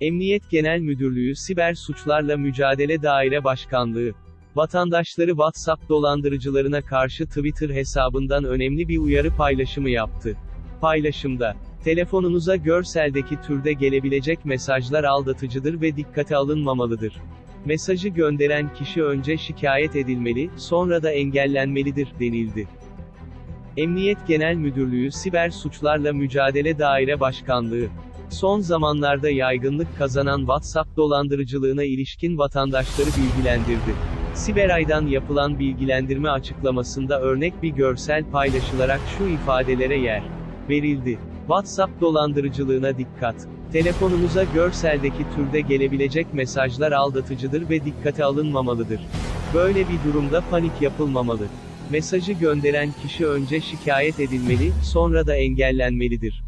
Emniyet Genel Müdürlüğü Siber Suçlarla Mücadele Daire Başkanlığı, vatandaşları WhatsApp dolandırıcılarına karşı Twitter hesabından önemli bir uyarı paylaşımı yaptı. Paylaşımda, telefonunuza görseldeki türde gelebilecek mesajlar aldatıcıdır ve dikkate alınmamalıdır. Mesajı gönderen kişi önce şikayet edilmeli, sonra da engellenmelidir, denildi. Emniyet Genel Müdürlüğü Siber Suçlarla Mücadele Daire Başkanlığı, son zamanlarda yaygınlık kazanan WhatsApp dolandırıcılığına ilişkin vatandaşları bilgilendirdi. Siberay'dan yapılan bilgilendirme açıklamasında örnek bir görsel paylaşılarak şu ifadelere yer verildi. WhatsApp dolandırıcılığına dikkat. Telefonunuza görseldeki türde gelebilecek mesajlar aldatıcıdır ve dikkate alınmamalıdır. Böyle bir durumda panik yapılmamalı. Mesajı gönderen kişi önce şikayet edilmeli, sonra da engellenmelidir.